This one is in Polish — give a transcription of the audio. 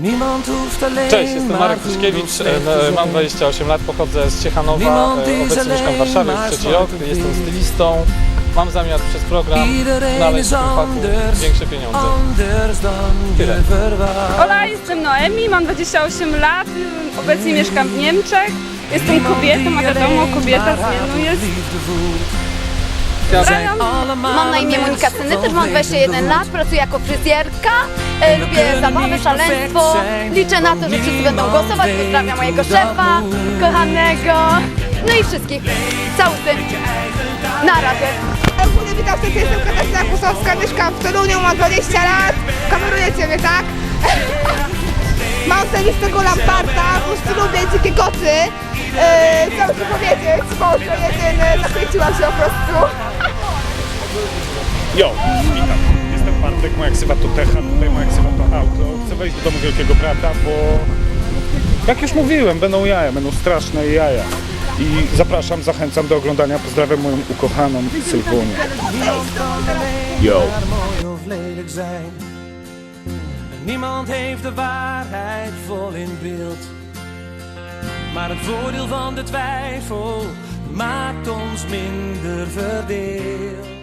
Niemand hoeft alleen Cześć, jestem maar Marek Tyszkiewicz, e, mam 28 lat, pochodzę z Ciechanowa, Niemand e, obecnie mieszkam w Warszawie alleen już trzeci maar rok, jestem stylistą. Mam zamiar przez program znaleźć w tym większe pieniądze. Tyle. Ola, jestem Noemi, mam 28 lat, obecnie mieszkam w Niemczech. Jestem Niemand kobietą, a wiadomo, alleen kobieta maar zmienną jest. Mam na imię Monika Syny, też mam 21 lat, pracuję jako fryzjerka, lubię zabawę, szaleństwo, liczę na to, że wszyscy będą głosować, pozdrawiam mojego szefa, kochanego, no i wszystkich, cały tym, na razie. Witam serdecznie, jestem Katarzyna Kusowska, mieszkam w Toruniu, mam 20 lat, kameruję Ciebie, tak? Mam stylistego Lamparta, po prostu lubię dzikie koty. Yy, co muszę powiedzieć, Boże, jedyny, zakręciłam się po prostu. Jo, Bartek, moja ksywa to Techa, tutaj moja ksywa to Auto. Chcę wejść do domu Wielkiego Brata, bo jak już mówiłem, będą jaja, będą straszne jaja. I zapraszam, zachęcam do oglądania. Pozdrawiam moją ukochaną Sylwunię. Yo. Niemand heeft de waarheid vol in beeld. Maar het voordeel van de twijfel maakt ons minder verdeeld.